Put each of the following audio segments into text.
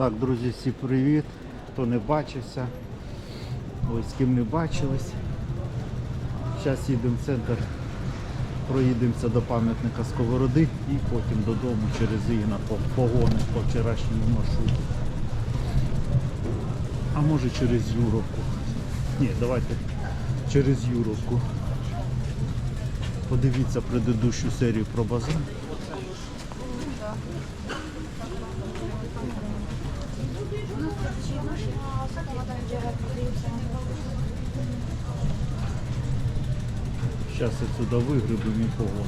Так, друзі, всі привіт. Хто не бачився, ось з ким не бачились. Зараз їдемо в центр, проїдемося до пам'ятника Сковороди і потім додому через Ігна по погони по вчорашньому маршруту. А може через Юровку. Ні, давайте через Юровку. Подивіться предыдущу серію про базар. Зараз я сюди вигребу мій погони.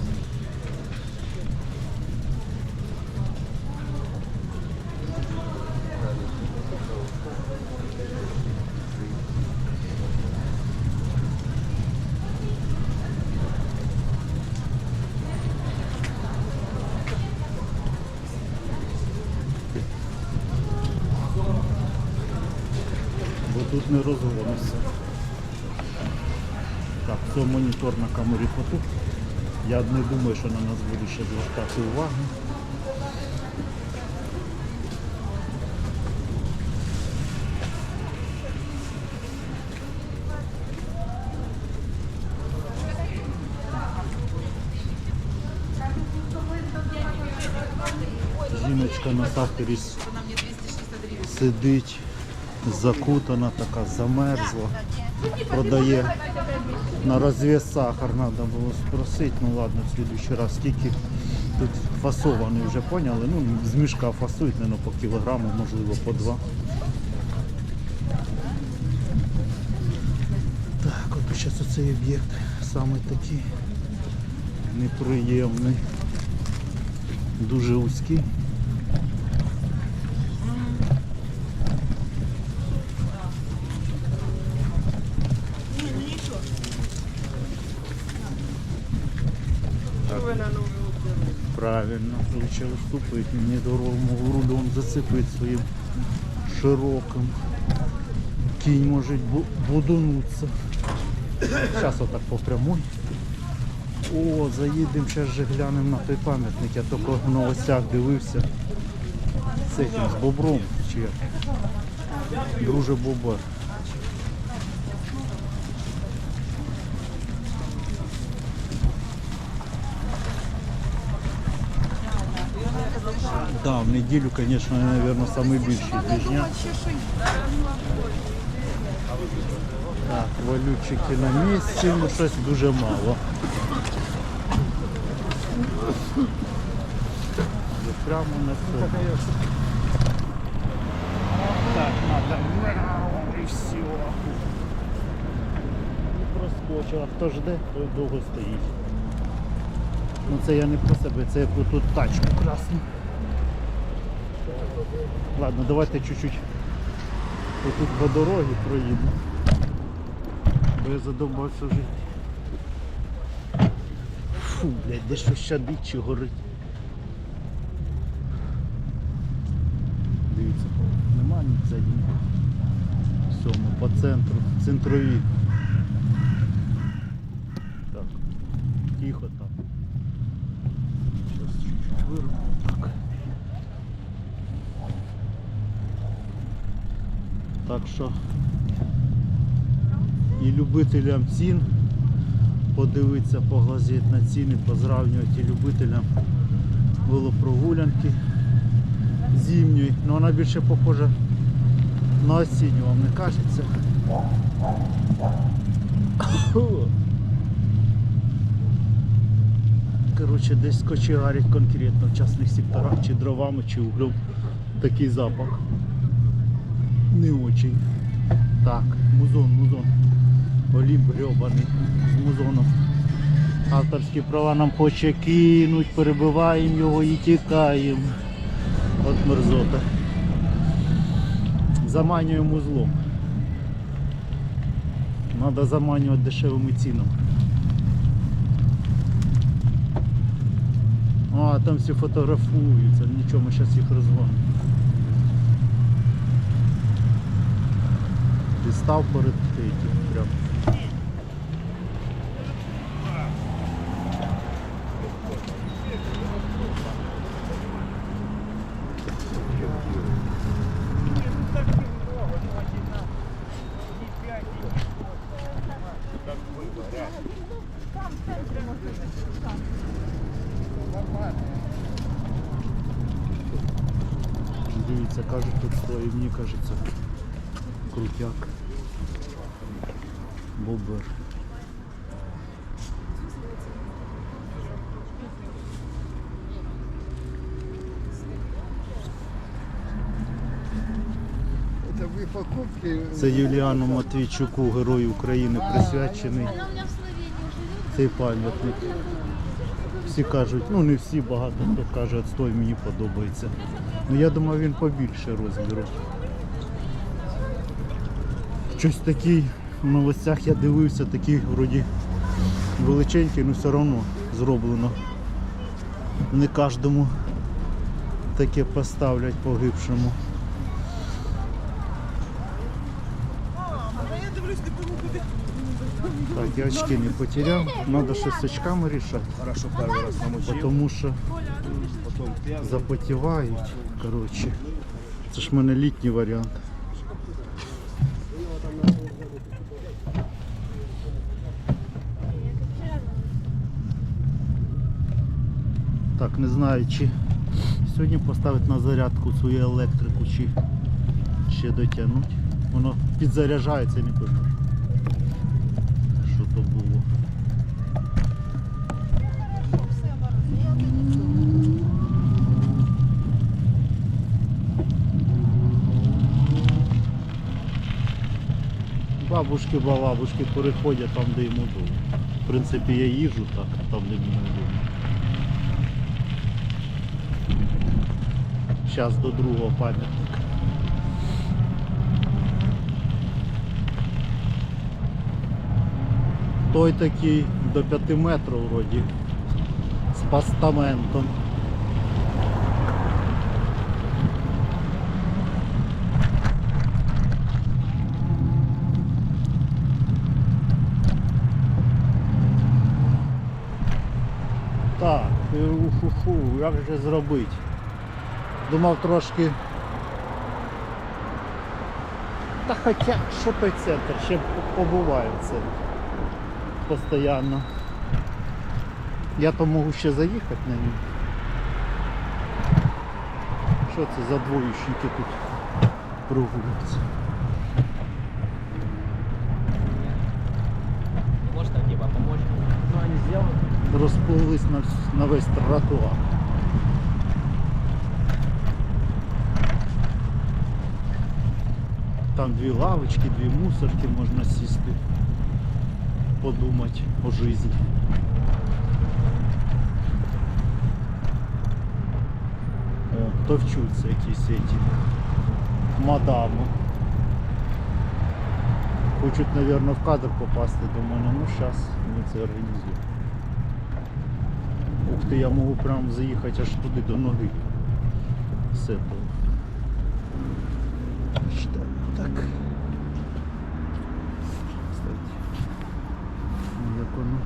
Бо тут не розгонишся. Це монітор на камері фото. Я не думаю, що на нас буде ще звертати увагу. Жіночка на сахарі сидить, закутана така, замерзла продає на розвес сахар треба було спросити. Ну ладно, в следующий раз скільки тут фасований вже поняли. Ну, з мішка фасують, не по кілограму, можливо, по два. Так, от зараз оцей об'єкт саме такий неприємний, дуже вузький. Правильно, лучше выступить, не дорогу рулем своїм широким. Кінь може бу- будунуться. Зараз отак по прямой. О, заїдемо, зараз же глянемо на той пам'ятник. Я тільки в новостях дивився. З цим, з бобром? Друже бобер. Да, в неділю, звісно, мабуть, найбільший движняк. Так, валютчики на місці, ну щось дуже мало. Прямо на це. Так, надо і все. І проскочив, а хто жде, той довго стоїть. Ну це я не про себе, це я про ту тачку красну. Ладно, давайте чуть-чуть отут по дорогі проїду. Бо я задовбався жити. Фу, блядь, де щось щадить чи горить. Дивіться, нема ні заднього. Все, ми по центру, центрові. Так, тихо там. Сейчас чуть-чуть вирву. Так. Так що і любителям цін подивитися, поглазіти на ціни, позравнювати любителям велопрогулянки зимньої. Ну вона більше похожа на осінню, вам не кажеться. Коротше, десь кочегарять конкретно в частних секторах, чи дровами, чи углем. Такий запах. Не очень. Так, музон, музон. Олімп грьобаний з музоном. Авторські права нам хоче кинуть, перебиваємо його і тікаємо. От мерзота. Заманюємо узлом. Треба заманювати дешевими цінами. А, там всі фотографуються, нічого, ми зараз їх розгонимо. і став перед третім. Прям. Дивіться, кажуть, тут слоївні, кажеться, крутяк. Бобер. Это. Це Юліану Матвійчуку, герою України, присвячений цей пам'ятник. Всі кажуть, ну не всі, багато хто каже, отстой мені подобається. Ну я думаю, він побільше розміру. Щось такий в новостях я дивився, такий вроді величенький, але все одно зроблено. Не кожному таке поставлять погибшому. Так, я очки не потерял. Надо что с очками решать. Хорошо, первый раз намочил, Потому що запотівають. Коротше. Це ж в мене літній варіант. Так, не знаю, чи сьогодні поставити на зарядку свою електрику, чи ще дотягнуть. Воно підзаряджається, не пойму. Що то було. Бабушки, бабушки переходять там, де йому удобно. В принципі, я їжу так, там, де мені удобно. Зараз до другого пам'ятника. Той такий до 5 метрів вроді. З постаментом. Так, е, уфу-фу, як же зробити? Думав трошки. Та хоча, що той центр, ще побуваю в центрі. Постоянно. Я то можу ще заїхати на нього. Що це за двоючники тут прогуляться? Можно типа помочь? Ну они сделают. Розпливлись на, на весь тротуар. Там дві лавочки, дві мусорки можна сісти, подумати о житті. Товчуться якісь эти мадами. Хочуть, мабуть, в кадр попасти мене. Ну, зараз ми це організуємо. Ух ти, я можу прям заїхати аж туди до ноги. З этого. Що так. Як воно.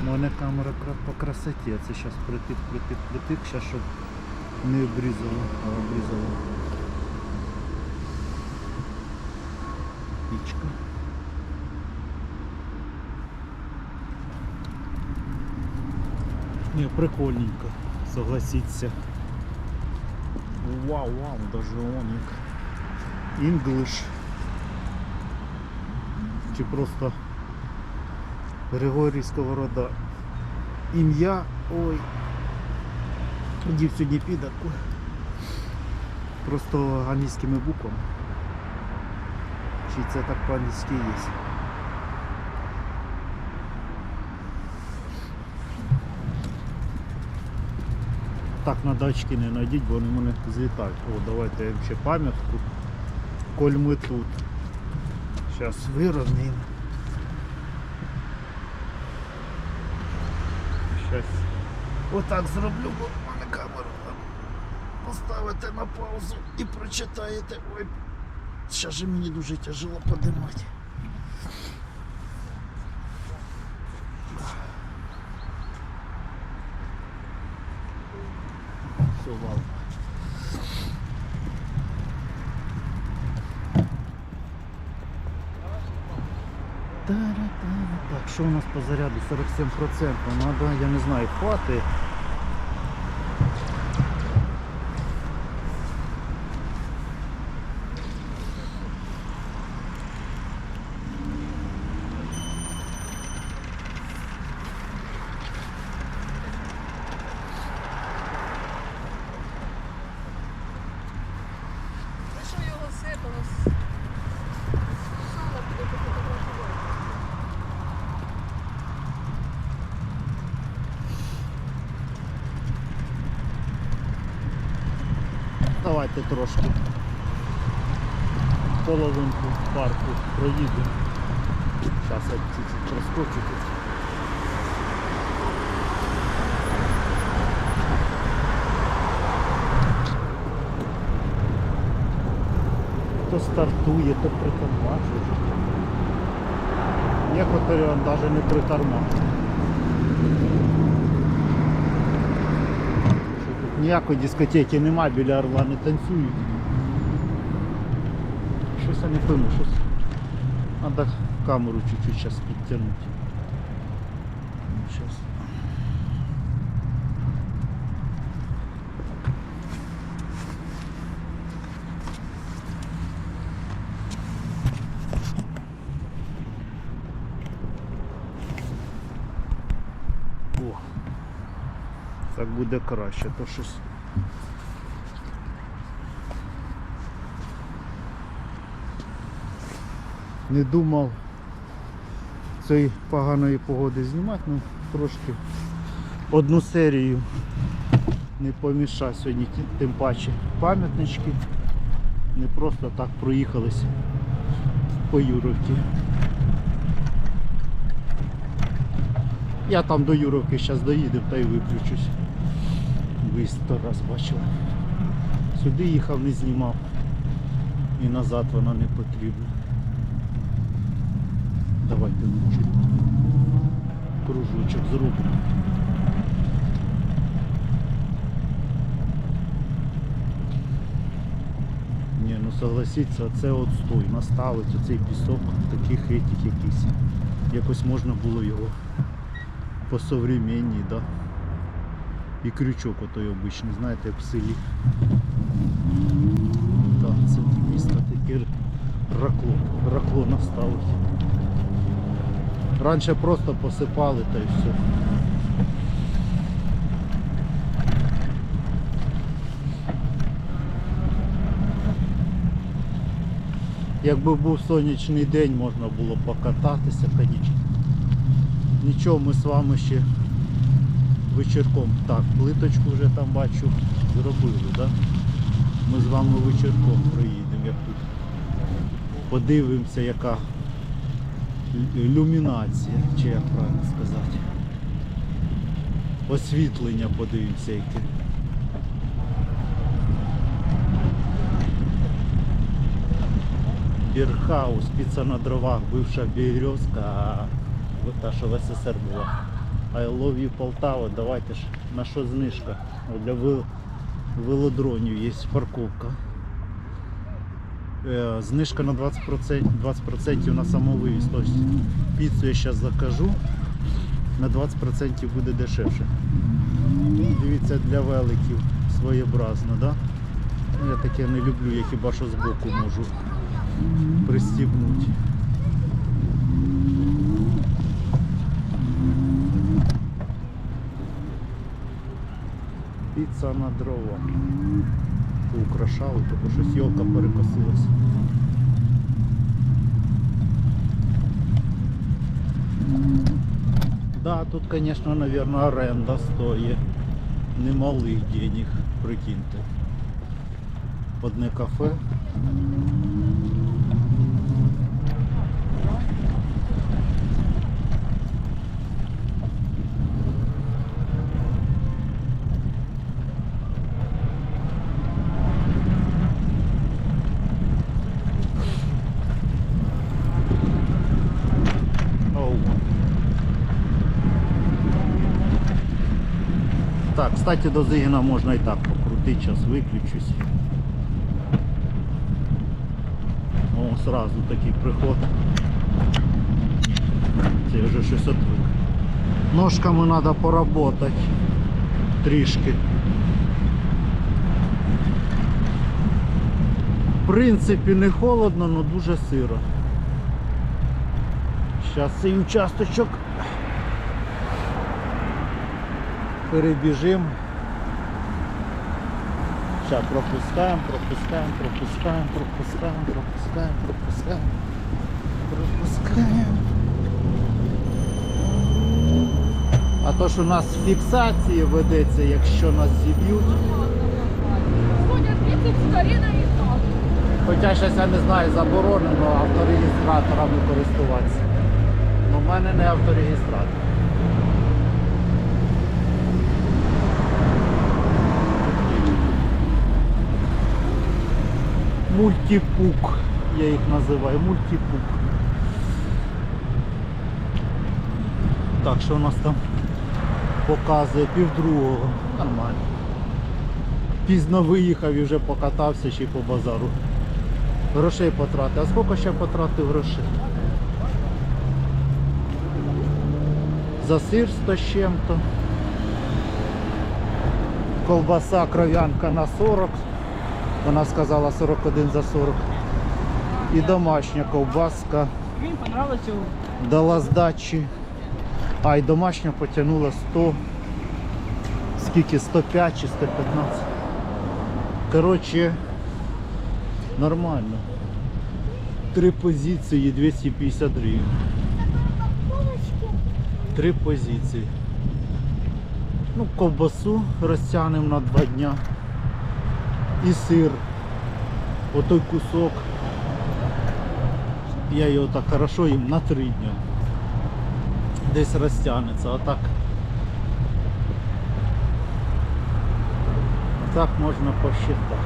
У мене камера по красоті, це зараз притик, притик, притик, зараз щоб не обрізало, а обрізало. Пічка. Не, прикольненько, согласиться. Вау, вау, даже он як English. Чи просто Григорій Сковорода. Ім'я, ой. Дів сьогодні підарку. Просто англійськими буквами. Чи це так по-англійськи є? Так на дачки не найдіть, бо вони мене злітають. О, давайте я їм ще пам'ятку. Коль ми тут. Зараз вирівняємо. Щас. Отак зроблю, бо в мене камеру поставите на паузу і прочитаєте. Ой, зараз же мені дуже тяжело подимати. Все, вал. Та-ра-та. Так, що у нас по заряду? 47%. Надо, я не знаю, хватить. нас сало буде фотографувати. Давайте трошки половинку парку проїдемо. Зараз я чуть-чуть проскочу тут. То стартує, то притормажує. Он навіть не притормажують. Ніякої дискотеки немає, біля орла не танцюють. Щось я не пойму, щось. Надо камеру чуть-чуть зараз підтягнути. Сейчас. О, так буде краще, то щось. Не думав цієї поганої погоди знімати, ну трошки одну серію не поміша сьогодні, тим паче пам'ятнички. Не просто так проїхались по Юровці. Я там до Юровки зараз доїду та й виключусь. Ви сто раз бачили. Сюди їхав, не знімав. І назад вона не потрібна. Давайте може кружочок зробимо. Ні, ну согласіться, це от стой, наставить оцей пісок, таких етих якийсь. Якось можна було його по современній, да. І крючок отой обичний, знаєте, в селі. Так, це місто таке ракло, ракло наставить. Раніше просто посипали та й все. Якби був сонячний день, можна було покататися, звісно. Нічого, ми з вами ще вечірком. Так, плиточку вже там бачу зробили, да? Ми з вами вечірком проїдемо, як тут. Подивимося, яка лю- ілюмінація, чи як правильно сказати. Освітлення подивимося яке. Бірхаус, піца на дровах, бивша Березка, а та, що в СССР була. I love you Полтава, давайте ж на що знижка. Для велодронів є парковка. Е, Знижка на 20%, 20% на самовивіз. Тобто піцу я зараз закажу, на 20% буде дешевше. Дивіться, для великів своєобразно, да? Я таке не люблю, я хіба що збоку можу пристібнути. Піца на дрова. Украшали, тому щось сьолка перекосилась. Да, тут, конечно, наверное, оренда стоїть немалих денег, прикиньте. Одне кафе. Оу. Так, кстати, до Зигина можна і так покрутити, зараз виключусь. О, сразу такий приход. Це вже щось отвик. Ножками треба поработати трішки. В принципі, не холодно, але дуже сиро. Зараз цей участочок перебіжимо. Сейчас пропускаем, пропускаем, пропускаем, пропускаем, пропускаем, пропускаем, пропускаем. А то ж у нас фіксації ведеться, якщо нас зіб'ють. Соня, 30 скорее на ИСА. Хоча зараз я не знаю, заборонено авторегістраторами користуватися. Ну, в мене не авторегістратор. Мультипук, я їх називаю, мультипук. Так, що у нас там показує півдругого. Нормально. Пізно виїхав і вже покатався ще й по базару. Грошей потратив. А скільки ще потратив грошей? За сир 100 з чим-то. Колбаса кров'янка на 40. Вона сказала 41 за 40. І домашня ковбаска Мені понравилось у дала здачі. А і домашня потягнула 100. Скільки? 105 чи 115. Коротше, нормально. Три позиції 250 гривень. Три позиції. Ну, ковбасу розтягнемо на два дня. І сир. Отой кусок. Я його так хорошо їм на три дня. Десь розтягнеться, а так. Так можна посчитати.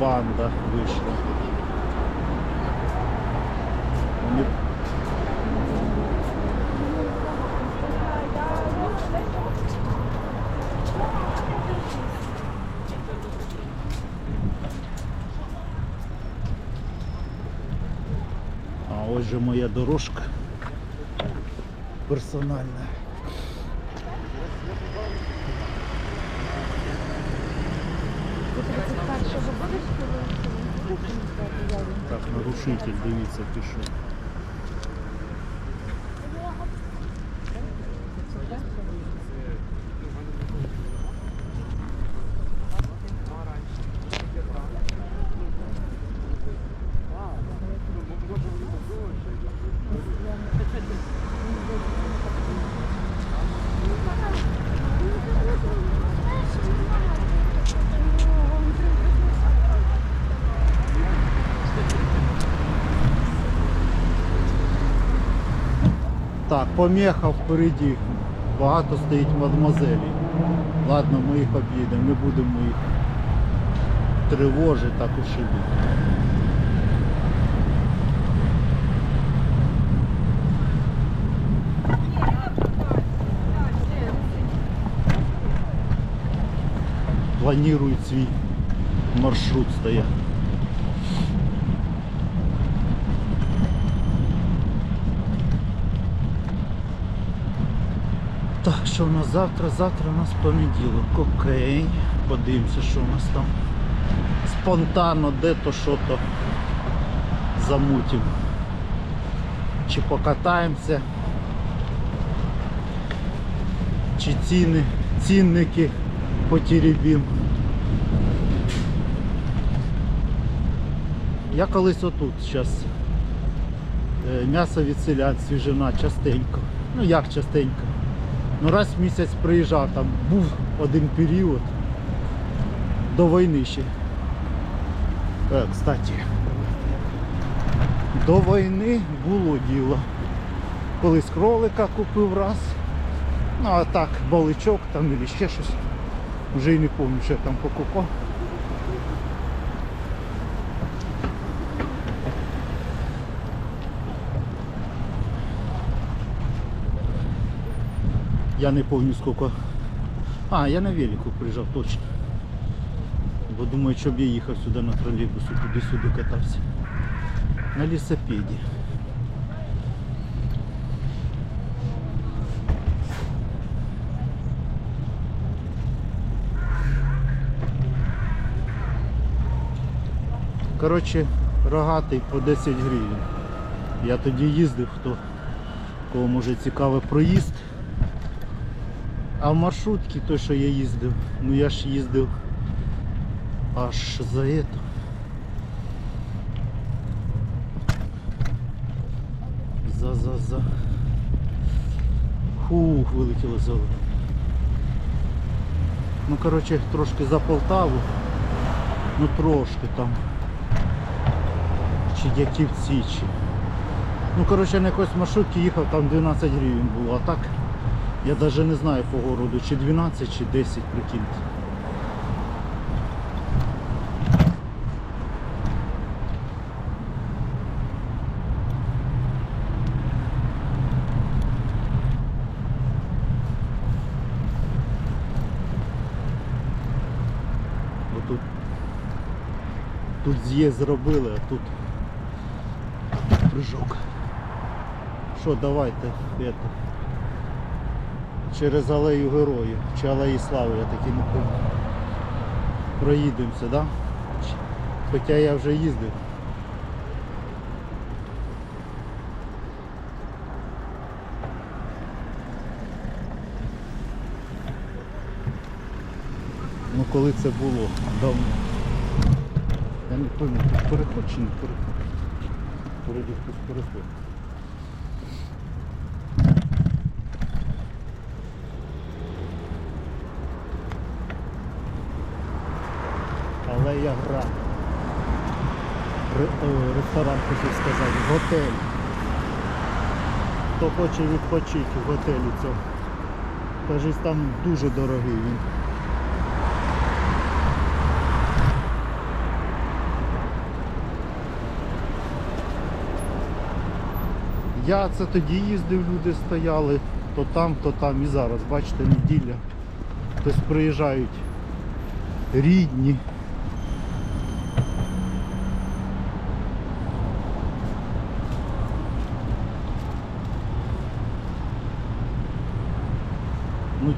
Банда вийшла. Дорожка персональна. Так, нарушитель, дивіться, пішов. Помеха впереді. Багато стоїть мадмозелі. Ладно, ми їх об'їдемо, не будемо їх тривожити, так уж і буде. Планують свій маршрут стоять. Так, що у нас завтра? Завтра у нас понеділок. Окей. Подивимося, що у нас там. Спонтанно де-то що-то замутим. Чи покатаємося. Чи ціни, цінники потеребім. Я колись отут зараз м'ясо від свіжина частенько. Ну як частенько. Ну раз в місяць приїжджав, там був один період до війни ще. Е, кстати, до війни було діло. Колись кролика купив раз. Ну а так, баличок там і ще щось. Вже і не пам'ятаю, що я там покупав. Я не помню сколько. А, я на велику приїжджав точно. Бо думаю, щоб я їхав сюди на тролейбусу, туди-сюди катався. На лісопеді. Коротше, рогатий по 10 гривень. Я тоді їздив, хто кого може цікавий проїзд. А в маршрутці, той, що я їздив, ну я ж їздив аж за это. За, за, за. Фух, вилетіло зелено. Ну, коротше, трошки за Полтаву. Ну трошки там. Чи Яківці, чи. Ну, коротше, на якоїсь маршрутці їхав, там 12 гривень було, а так я навіть не знаю по городу, чи 12, чи 10, прикиньте. Тут, тут з'їзд зробили, а тут прыжок. Що, давайте это, через алею героїв чи алеї слави, я таки не пам'ятаю. Проїдемося, да? Хоча я вже їздив. Ну коли це було давно. Я не пам'ятаю, переход чи не переход. Вроді хтось переход. Але я гра. Ресторан хотів сказати, готель. Хто хоче відпочити в готелі цьому. Кажуть, там дуже дорогий він. Я це тоді їздив, люди стояли, то там, то там і зараз. Бачите, неділя. Хтось приїжджають рідні.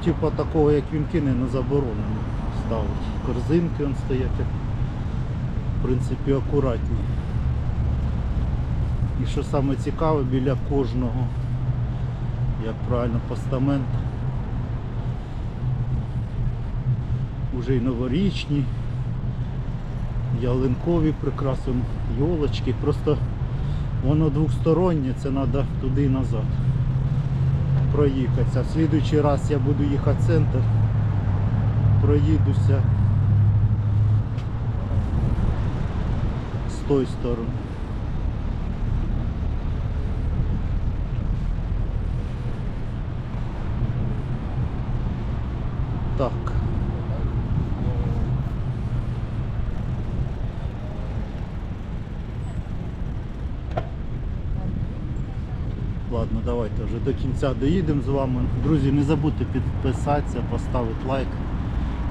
Типа такого, як він кине, не заборонено ставити. Корзинки он стоять, як, в принципі, акуратні. І що саме цікаве, біля кожного, як правильно, постамент. Уже й новорічні, ялинкові прикраси, йолочки. Просто воно двостороннє, це треба туди і назад проїхатися. В слідуючий раз я буду їхати в центр, проїдуся з тої сторони. Так. Ладно, давайте вже до кінця доїдемо з вами. Друзі, не забудьте підписатися, поставити лайк,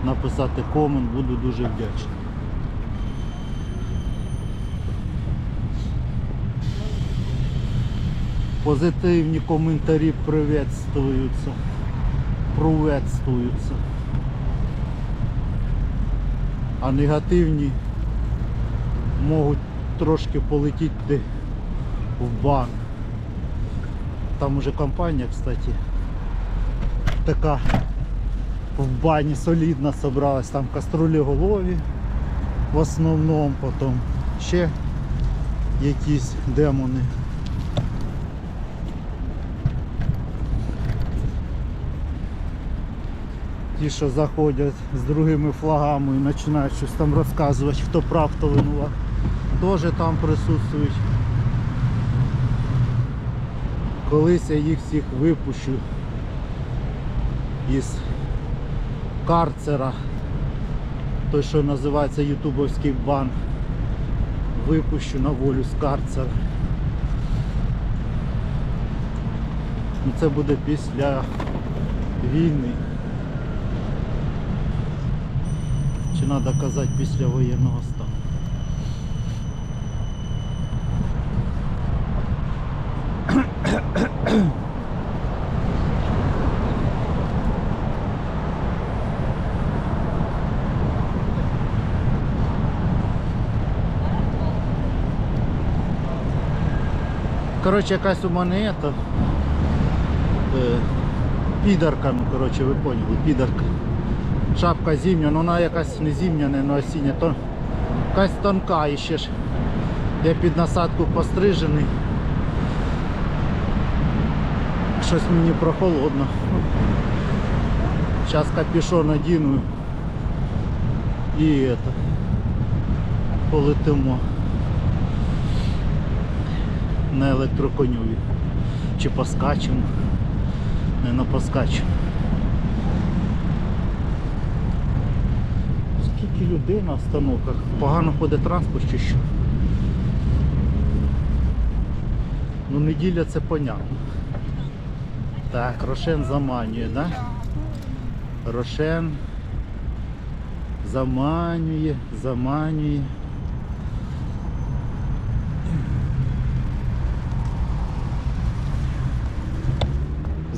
написати комент, буду дуже вдячний. Позитивні коментарі приветствуються. Приветствуються. А негативні можуть трошки полетіти в бан. Там уже компанія, кстати, така в бані солідна собралась, там каструлі голові в основному, потім ще якісь демони. Ті, що заходять з другими флагами і починають щось там розказувати, хто прав, хто винуват, теж там присутствують. Колись я їх всіх випущу із карцера, той, що називається ютубовський бан, випущу на волю з карцера. Ну, Це буде після війни. Чи треба казати після воєнного стану. Коротше, якась у мене ета, е, підарка, ну коротше, ви поняли, підарка. Шапка зимня, ну вона якась не зимня, не осіння, то якась тонка і ще ж. Я під насадку пострижений. Щось мені прохолодно. Зараз капюшон одіну і это, полетимо на електроконюві. Чи поскачемо. Не на поскачемо. Скільки людей на остановках? Погано ходить транспорт чи що? Ну неділя це понятно. Так, Рошен заманює, да? Рошен заманює, заманює.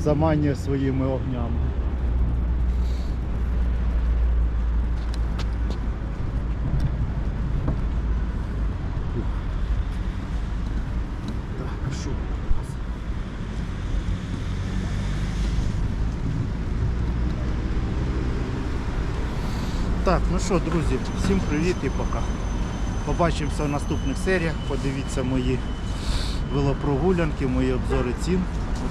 Заманює своїми огнями. Так, ну що, друзі, всім привіт і пока. Побачимося в наступних серіях. Подивіться мої велопрогулянки, мої обзори цін.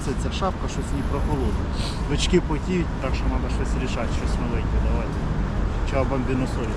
Оце ця шапка, щось не прохолодно. Очки потіють, так що треба щось рішати, щось новеньке. Давайте. Чао, бамбіно солі.